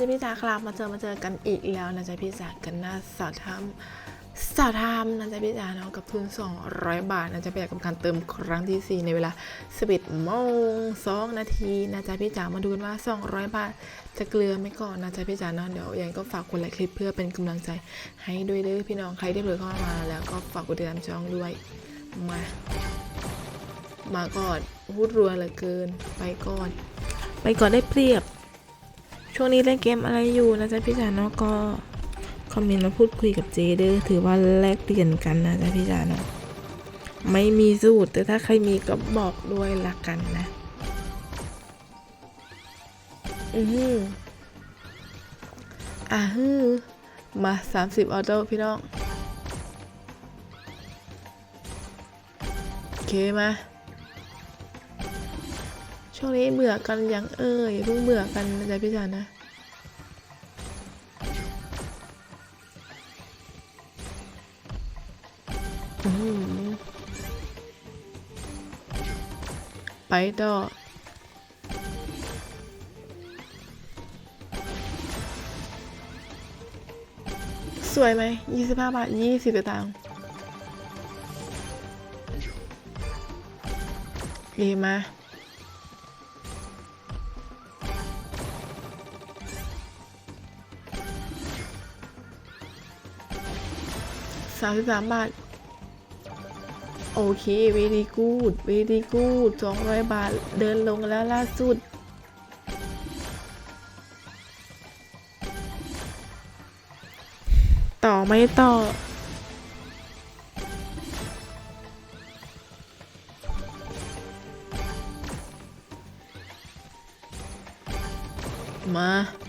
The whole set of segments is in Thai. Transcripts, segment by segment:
จะพี่จ๋าครับมาเจอมาเจอกันอีกแล้วนะจ๊ะพี่จ๋ากันหน้าสาวทามสาวทามนะจ๊ะพี่จ๋าเนาะกับทุน 200 บาทนะจ๊ะพี่จ๋ากับการเติมครั้งที่ 4 ในเวลา11โมง2นาทีนะจ๊ะพี่จ๋ามาดูกันว่า 200 บาท จะเกลือไหม่ก่อนนะจ๊ะพี่จ๋าเนาะเดี๋ยวยังก็ฝากกดไลค์คลิปเพื่อเป็นกำลังใจให้ด้วยเด้อพี่น้องใครที่เพิ่งเข้ามาแล้วก็ฝากกดติดตามช่องด้วยมามาก่อนพูดรัวเหลือเกินไปก่อน ไปก่อนได้เปรียบ ช่วงนี้เล่นเกมอะไรอยู่นะจ๊ะพี่จ๋าเนาะก็คอมเมนต์มาพูดคุยกับเจเด้อถือว่าแลกเปลี่ยนกันนะจ๊ะพี่จ๋าเนาะไม่มีสูตร แต่ถ้าใครมีก็บอกด้วยละกันนะ อือหืออ่าฮือมา30ออโต้พี่น้อง โอเคมา ช่วงนี้เบื่อกันยังเอ่ยเพิ่งเบื่อกันนะจ๊ะพี่จ๋านะไปต่อสวยไหมยี่สิบห้าบาทยี่สิบตังค์ดีมา สามสิบสามบาท โอเค very good very good สองร้อยบาทเดินลงแล้วล่าสุด ต่อไม่ต่อ มา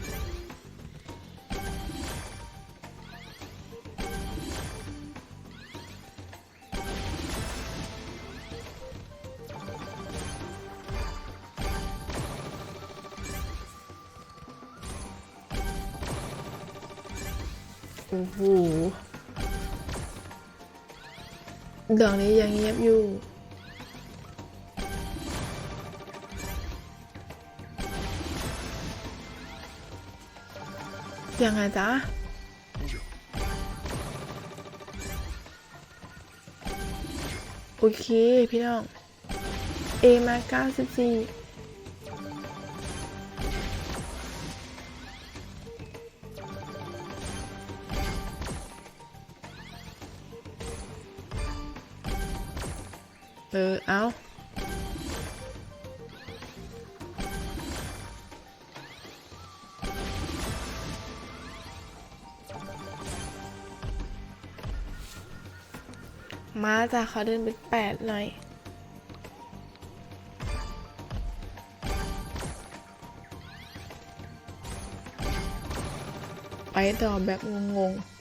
ดอกนี้ยังเงียบอยู่ยังไงจ๊ะโอเค พี่น้องเอมา94 เออ เอามาจ้ะเขาเดินเป็นแปดหน่อย ไปต่อแบบงงๆ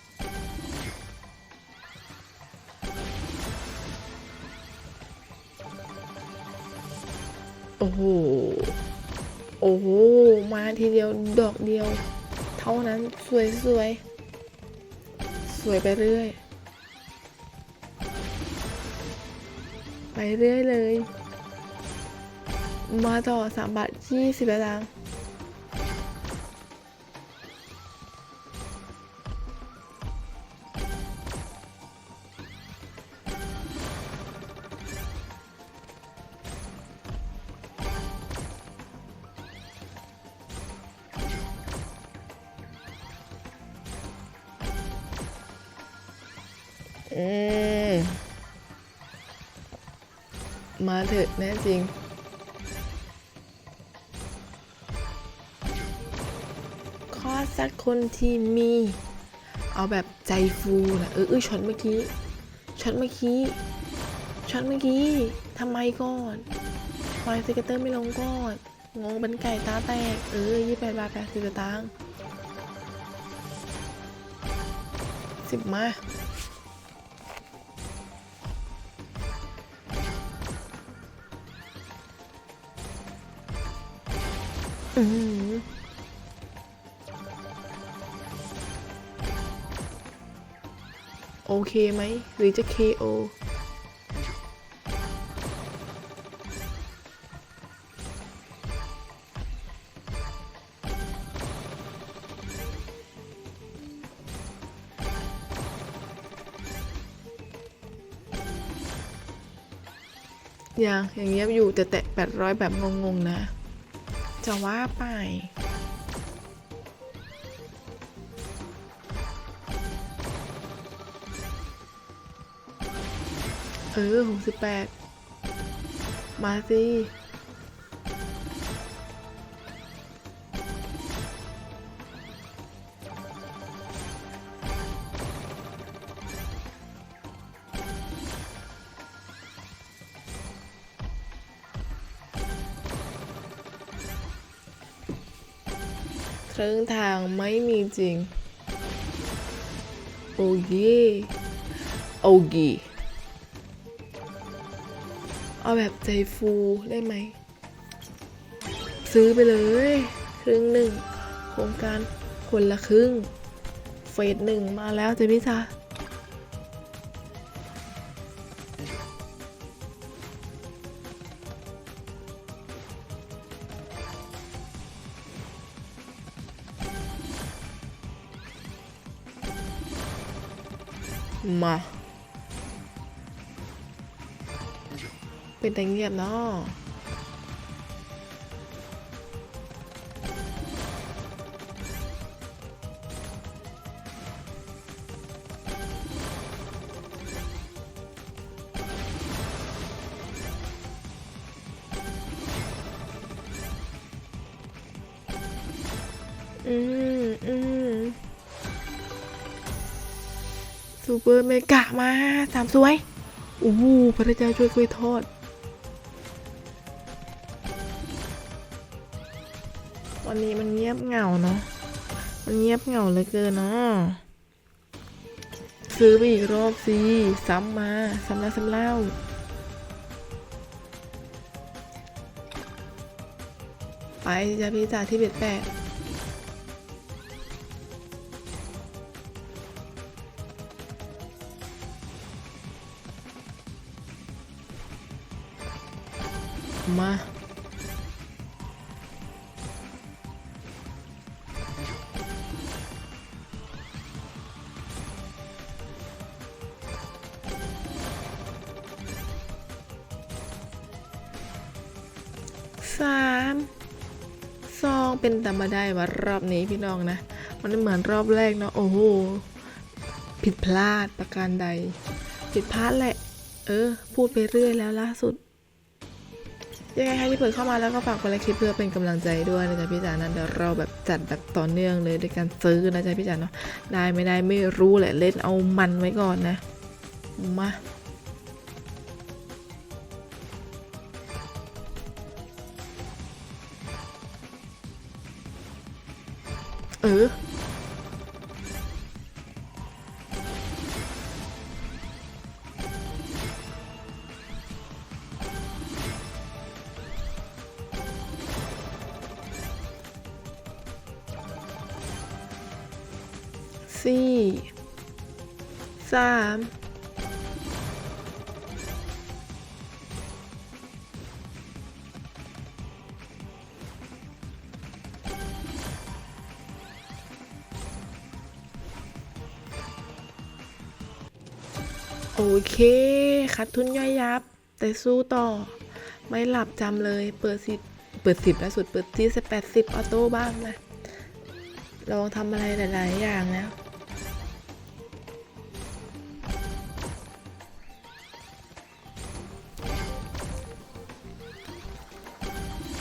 โอ้โห โอ้โห มาทีเดียวดอกเดียว เท่านั้นสวยสวย สวยไปเรื่อย ไปเรื่อยเลย มาต่อสามบาทยี่สิบตังค์ อ มาเถิดแน่จริง ข้อสักคนที่มี เอาแบบใจฟูนะเออเออช็อตเมื่อกี้ช็อตเมื่อกี้ช็อตเมื่อกี้ทำไมก่อนไฟสเกตเตอร์ไม่ลงก่อน งงเป็นไก่ตาแตก เออยี่แปดบาทแปดสิบตางสิบมา โอเคไหม หรือจะ KO อย่างอย่างเงี้ยอยู่แต่แตะ800 แบบงงๆนะ จะว่าไป เออหกสิบแปดมาสิ ครึ่งทางไม่มีจริง โอ้เยโอกีเอาแบบใจฟูได้ไหม ซื้อไปเลย ครึ่งหนึ่งโครงการคนละครึ่ง เฟสหนึ่งมาแล้วจ้ะพี่จ๋า มา เป็นแต่เงียบเนาะ เปอร์เมกะมาสามสวยโอ้โหพระเจ้าช่วยกล้วยทอด วันนี้มันเงียบเหงาเนาะมันเงียบเหงาเลือเกินเนาะซื้อไปอีกรอบสิซ้ำมาซ้ำแล้วซ้ำเล่าไปจ้ะพี่จ่าที่เบ็ดแปด มาสามสองเป็นตามาได้มารอบนี้พี่น้องนะ มันไม่เหมือนรอบแรกเนาะโอ้โหผิดพลาดประการใด ผิดพลาดแหละ เออ พูดไปเรื่อยแล้วล่าสุด ยังไงครที่เปิดเข้ามาแล้วก็ฝากกดไลค์คลิปเพื่อเป็นกำลังใจด้วยนะจ๊ะพี่จ๋านั้นเดี๋ยวเราแบบจัดแบบต่อเนื่องเลยด้วยการซื้อนะจ๊ะพี่จ๋าเนาะได้ไม่ได้ไม่รู้แหละเล่นเอามันไว้ก่อนนะมาเออ สี่สามโอเค คัดทุนย่อยยับ แต่สู้ต่อ ไม่หลับจำเลย เปิดสิบเปิดสิบล้วสุด เปิดที่สิบแปดสิบออโต้บ้างนะลองทำอะไรหลาย ๆ อย่างแล้ว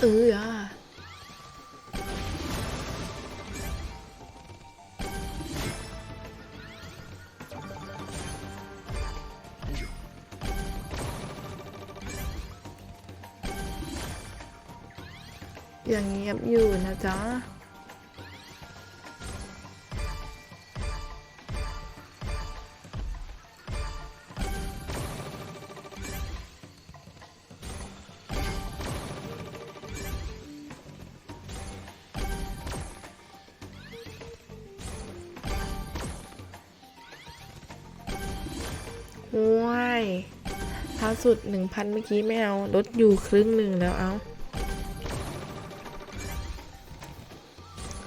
เอออะยังเงียบอยู่นะจ๊ะ ห้วยท้าสุดหนึ่งพันเมื่อกี้ไม่เอา ลดอยู่ครึ่งหนึ่งแล้วเอา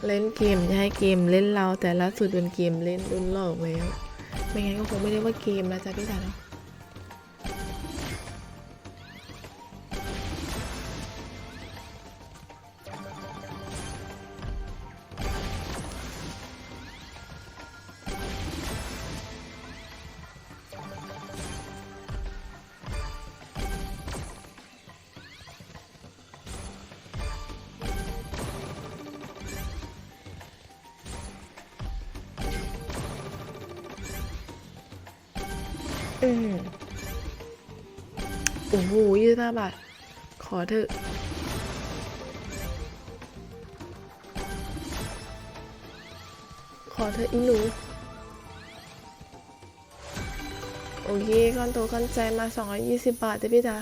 เล่นเกมจะให้เกมเล่นเราแต่ล่าสุดเป็นเกมเล่นโดนหลอกแล้ว ไม่งั้นก็คงไม่ได้ว่าเกมแล้วจ้ะพี่จ๋าเนาะ อืมโอ้โหยี่สิบห้าบาท ขอเถอะขอเธออีหนูโอเคก้อนโตก้อนใจมา 220 บาทจ้พี่จ๋า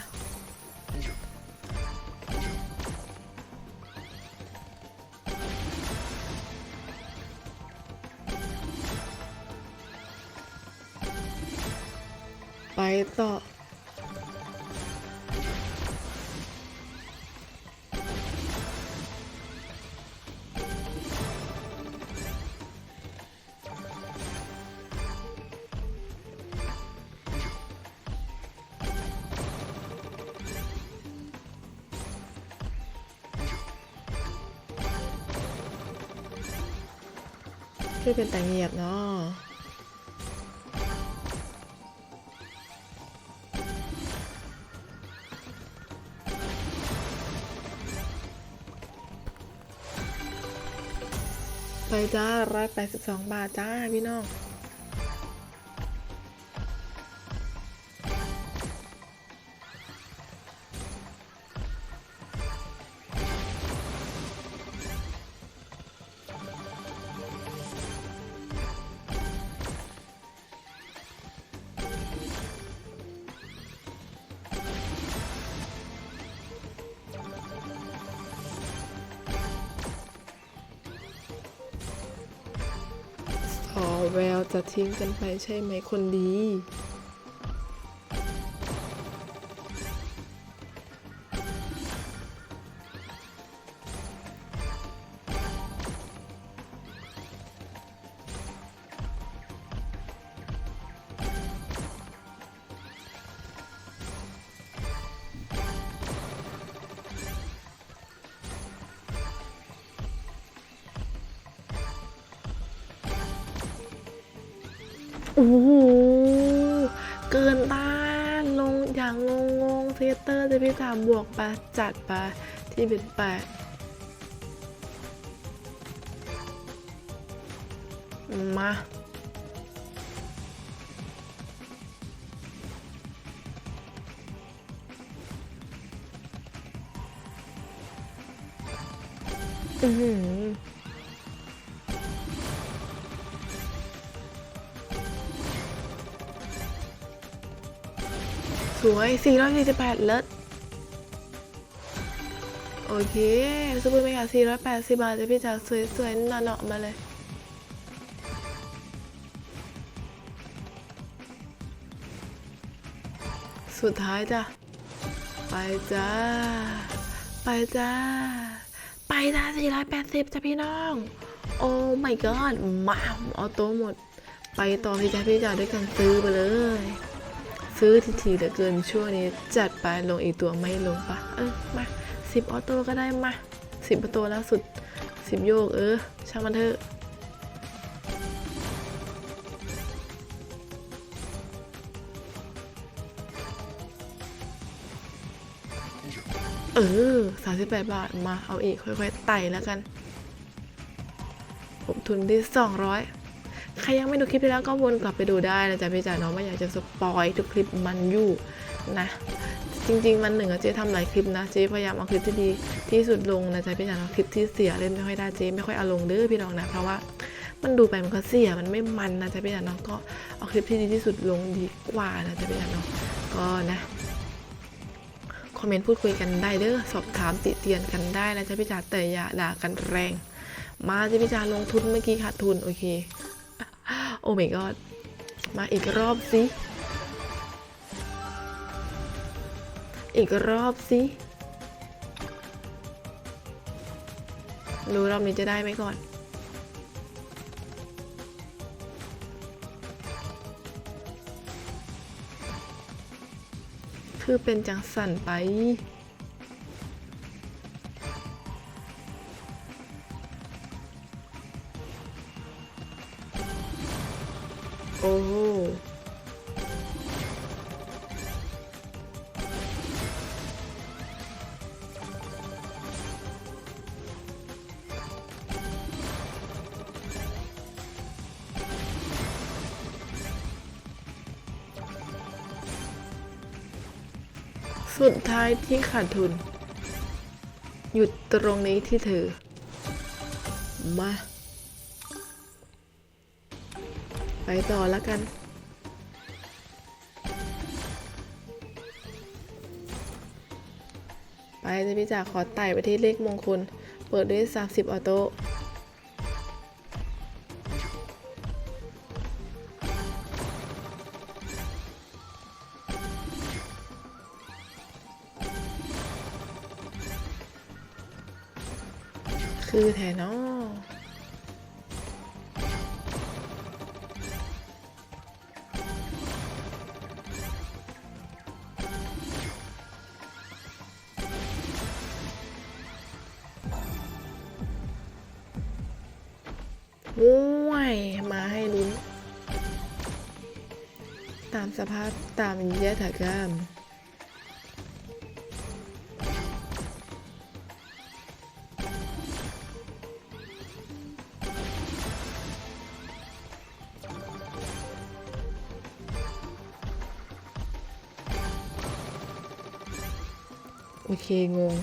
ไปต่อ ช่วยเป็นแต่เงียบเนาะ ไปจ้าร้อยแปดสิบสองบาทจ้าพี่น้อง ทิ้งกันไปใช่ไหมคนดี อ้โหเกินต้านลงอย่างงงงๆเซเตอร์จะพี่สามบวกไปจัดไปที่เป็นแปดมาอือ สวย 448 เลิศ โอเคซูเปอร์เมกา480 บาทจะพี่จ๋าสวยๆหนาๆมาเลย สุดท้ายจ้ะ ไปจ้า ไปจ้า ไปจ้า 480 จ้ะพี่น้อง โอ้ my god มาออโต้หมด ไปต่อพี่จ๋าพี่จ๋าด้วยกันซื้อไปเลย ซื้อทีทีเหลือเกินช่วงนี้จัดไปลงอีกตัวไม่ลงปะเออมาสิบออโต้ก็ได้มาสิบประตูล่าสุดสิบโยก เออ ช่างมันเถอะเออสามสิบแปดบาท มา เอาอีก ค่อย ๆ ไต่แล้วกัน ผมทุนที่สองร้อย ใครยังไม่ดูคลิปที่แล้วก็วนกลับไปดูได้นะจ๊ะพี่จ๋าเนาะไม่อยากจะสปอยทุกคลิปมันอยู่นะจริงๆ มันหนึ่งอะเจ๊ทำหลายคลิปนะเจ๊พยายามเอาคลิปที่ดีที่สุดลงนะจ๊ะพี่จ๋าเนาคลิปที่เสียเล่นไม่ค่อยได้เจ๊ไม่ค่อยเอาลงเด้อพี่น้องนะเพราะว่ามันดูไปมันก็เสียมันไม่มันนะจ๊ะพี่จ๋านก็เอาคลิปที่ดีที่สุดลงดีกว่านะจ๊ะพี่จ๋านก็นะคอมเมนต์พูดคุยกันได้เด้อสอบถามติเตียนกันได้นะจ๊ะพี่จ๋าแต่อย่าด่ากันแรง มาจ๊ะพี่จ๋าลงทุนเมื่อกี้ขาดทุนโอเค โอ้ my god มาอีกรอบสิ อีกรอบสิรู้รอบนี้จะได้ไหมก่อน คือเป็นจังสันไปายที่ขาดทุน หยุดตรงนี้ที่เธอ มา ไปต่อแล้วกัน ไปจะพี่จ๋าขอไต่ไปที่เลขมงคล เปิดด้วย 30 ออโต้ คือแทนอว้ายมาให้ลุ้น ตามสภาพตามยถากรรม งง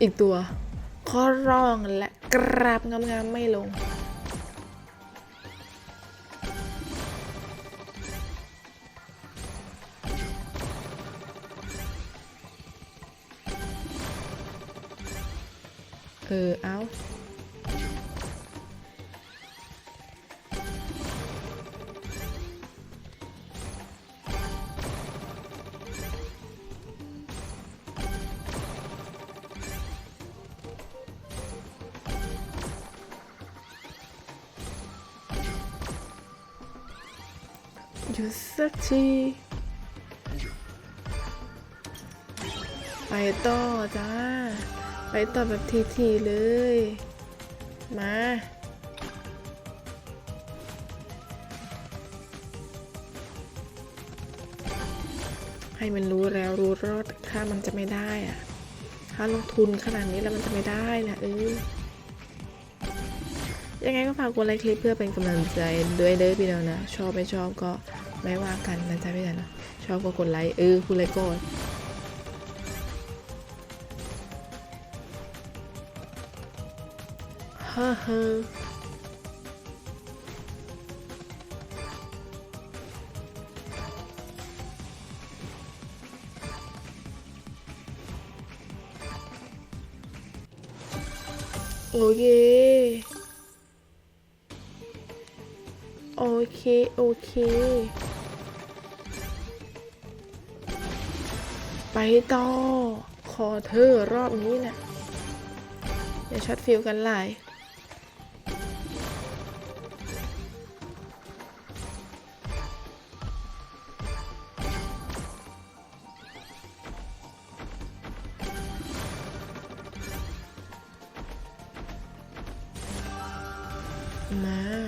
อีกตัวข้อร้องและกราบงามๆไม่ลง เออ เอา หยุดสักทีไปต่อจ้า ไปต่อแบบทีๆเลย มาให้มันรู้แล้วรู้รอดถ้ามันจะไม่ได้อะถ้าลงทุนขนาดนี้แล้วมันจะไม่ได้นะเออยังไงก็ฝากกดไลค์คลิปเพื่อเป็นกำลังใจด้วยเด้อพี่น้องนะ ชอบไม่ชอบก็ ไม่ว่ากันนะจ๊ะพี่น้องนะชอบก็กดไลค์เออคุณไลค์ก่อนฮ่าฮ่าโอเคโอเค โอเค ต่อขอเธอรอบนี้นะ่ะอย่าช็อตฟิลกันหลายมา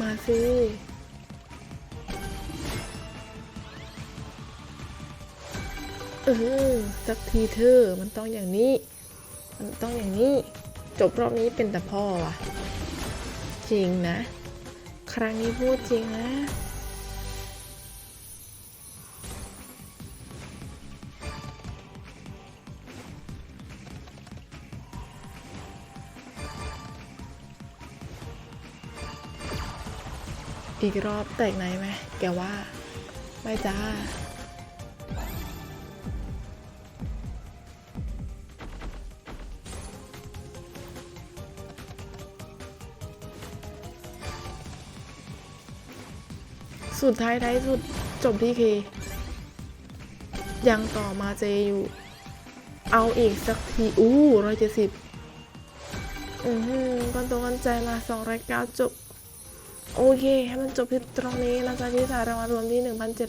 มาสิเออสักทีเธอ มันต้องอย่างนี้ มันต้องอย่างนี้ จบรอบนี้เป็นแต่พ่อว่ะ จริงนะ ครั้งนี้พูดจริงนะ อีกรอบแตกไหนไหมแกว่า ไม่จ้า สุดท้ายท้ายสุดจบที่เค ยังต่อมาเจอยู่ เอาอีกสักที อู้ร้อยเจ็ดสิบอือหือกันตรงกันใจมาสองรายการจบ โอเค ให้มันจบที่ตรงนี้นะจ๊ะพี่จ๋ารางวัลรวมที่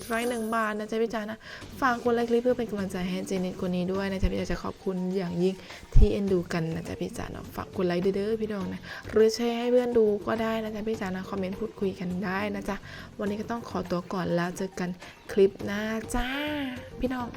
1,701 บาทนะจ๊ะพี่จ๋านะ ฝากกดไลค์คลิปเพื่อเป็นกำลังใจให้เจนิดคนนี้ด้วยนะจ๊ะพี่จ๋าจะขอบคุณอย่างยิ่งที่เอ็นดูกันนะจ๊ะพี่จ๋าเนาะฝากกดไลค์เด้อๆพี่น้องนะ หรือแชร์ให้เพื่อนดูก็ได้นะจ๊ะพี่จ๋านะคอมเมนต์พูดคุยกันได้นะจ๊ะวันนี้ก็ต้องขอตัวก่อนแล้วเจอกันคลิปหน้าจ้า พี่น้อง